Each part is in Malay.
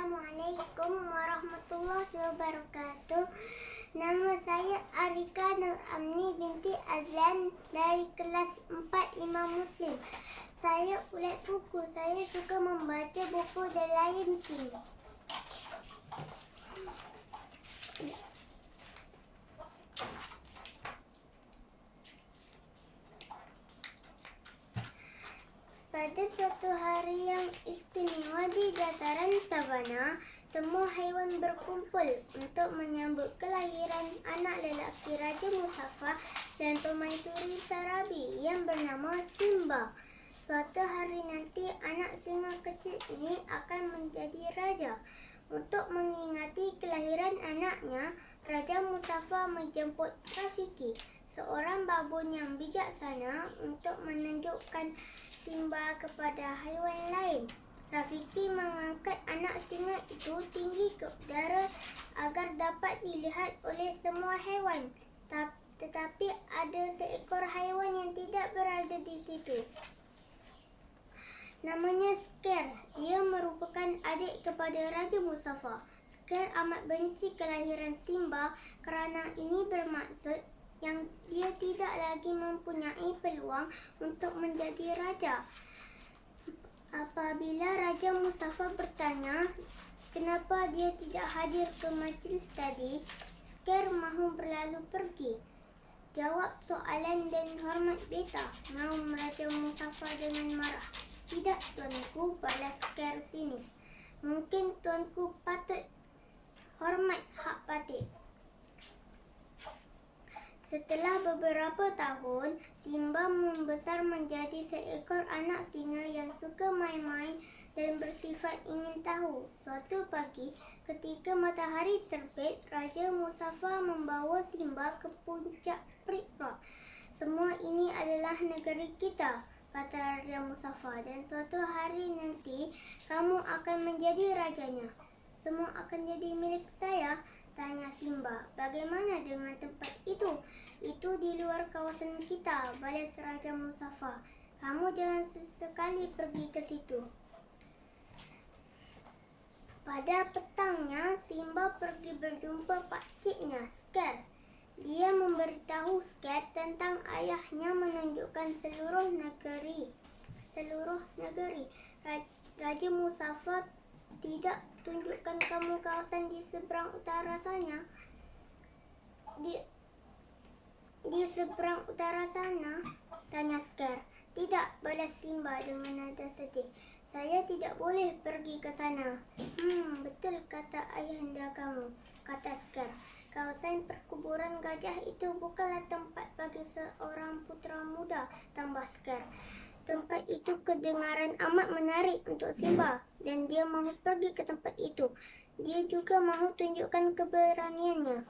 Assalamualaikum warahmatullahi wabarakatuh. Nama saya Arika Nur Amni binti Azlan dari kelas 4 Imam Muslim. Saya ulat buku. Saya suka membaca buku The Lion King. Pada suatu hari yang istimewa di dataran savana, semua haiwan berkumpul untuk menyambut kelahiran anak lelaki Raja Musafa dan pemaisuri Sarabi yang bernama Simba. Suatu hari nanti, anak singa kecil ini akan menjadi raja. Untuk mengingati kelahiran anaknya, Raja Musafa menjemput Rafiki, seorang babun yang bijaksana untuk menunjukkan Simba kepada haiwan lain. Rafiki mengangkat anak singa itu tinggi ke udara agar dapat dilihat oleh semua haiwan. Tetapi ada seekor haiwan yang tidak berada di situ. Namanya Sker. Dia merupakan adik kepada Raja Musafa. Sker amat benci kelahiran Simba kerana ini bermaksud yang dia tidak lagi mempunyai peluang untuk menjadi raja. Apabila Raja Mustafa bertanya kenapa dia tidak hadir ke majlis tadi, Sker mahu berlalu pergi. Jawab soalan dan hormat beta, mahu Raja Mustafa dengan marah. Tidak tuanku, balas Sker sinis. Mungkin tuanku patut hormat hak batik. Setelah beberapa tahun, Simba membesar menjadi seekor anak singa yang suka main-main dan bersifat ingin tahu. Suatu pagi, ketika matahari terbit, Raja Musafa membawa Simba ke puncak Prikra. Semua ini adalah negeri kita, kata Raja Musafa. Dan suatu hari nanti, kamu akan menjadi rajanya. Semua akan jadi milik saya. Tanya Simba, bagaimana dengan tempat itu? Itu di luar kawasan kita, balas Raja Musafa. Kamu jangan sesekali pergi ke situ. Pada petangnya, Simba pergi berjumpa pakciknya, Sker. Dia memberitahu Sker tentang ayahnya menunjukkan seluruh negeri. Seluruh negeri. Raja Musafa tidak tunjukkan kamu kawasan di seberang utara sana. Di di seberang utara sana, tanya Sker. Tidak, balas Simba dengan nada sedih. Saya tidak boleh pergi ke sana. Hmm, betul kata ayahanda kamu, kata Sker. Kawasan perkuburan gajah itu bukanlah tempat bagi seorang putera muda, tambah Sker. Tempat itu kedengaran amat menarik untuk Simba dan dia mahu pergi ke tempat itu. Dia juga mahu tunjukkan keberaniannya.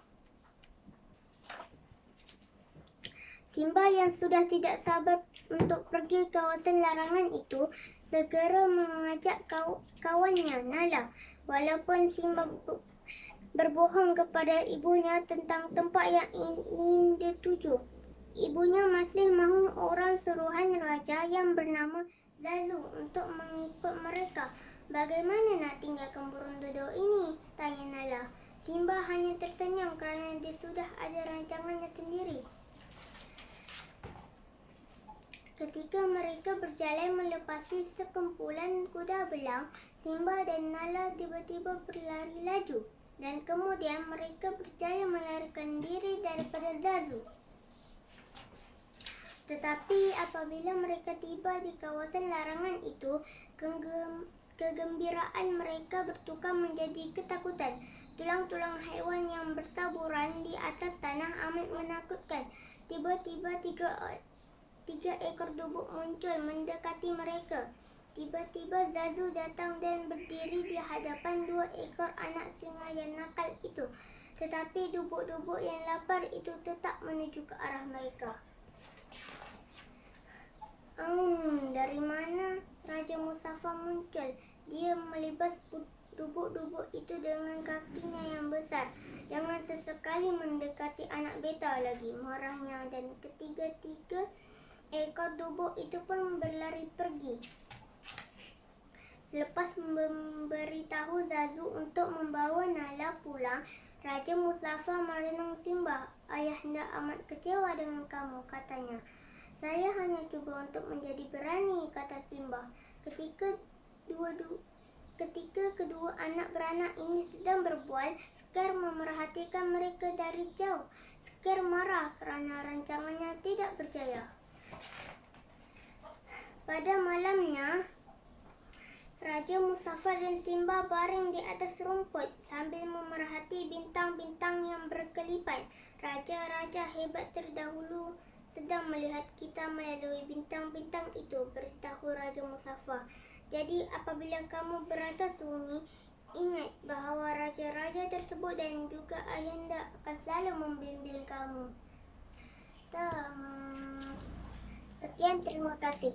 Simba yang sudah tidak sabar untuk pergi kawasan larangan itu segera mengajak kawannya Nala. Walaupun Simba berbohong kepada ibunya tentang tempat yang ingin dituju. Ibunya masih mahu orang suruhan raja yang bernama Zalu untuk mengikut mereka. Bagaimana nak tinggalkan burung dodo ini? Tanya Nala. Simba hanya tersenyum kerana dia sudah ada rancangannya sendiri. Ketika mereka berjalan melepasi sekumpulan kuda belang, Simba dan Nala tiba-tiba berlari laju. Dan kemudian mereka berjaya melarikan diri daripada Zazu. Tetapi apabila mereka tiba di kawasan larangan itu, kegembiraan mereka bertukar menjadi ketakutan. Tulang-tulang haiwan yang bertaburan di atas tanah amat menakutkan. Tiba-tiba tiga, tiga ekor dubuk muncul mendekati mereka. Tiba-tiba Zazu datang dan berdiri di hadapan dua ekor anak singa yang nakal itu. Tetapi dubuk-dubuk yang lapar itu tetap menuju ke arah mereka. Hmm, dari mana Raja Musafa muncul? Dia melibas dubuk-dubuk itu dengan kakinya yang besar. Jangan sesekali mendekati anak beta lagi, marahnya. Dan ketiga-tiga ekor dubuk itu pun berlari pergi. Selepas memberi memberitahu Zazu untuk membawa Nala pulang, Raja Mustafa merenung Simba. Ayah hendak amat kecewa dengan kamu, katanya. Saya hanya cuba untuk menjadi berani, kata Simba. Ketika dua, dua Ketika kedua anak beranak ini sedang berbual, Scar memerhatikan mereka dari jauh. Scar marah kerana rancangannya tidak berjaya. Pada malamnya, Raja Mustafa dan Simba baring di atas rumput sambil memerhati bintang-bintang yang berkelipat. Raja-raja hebat terdahulu sedang melihat kita melalui bintang-bintang itu, beritahu Raja Mustafa. Jadi apabila kamu berasa sunyi, ingat bahawa raja-raja tersebut dan juga ayahanda akan selalu membimbing kamu. Sekian terima kasih.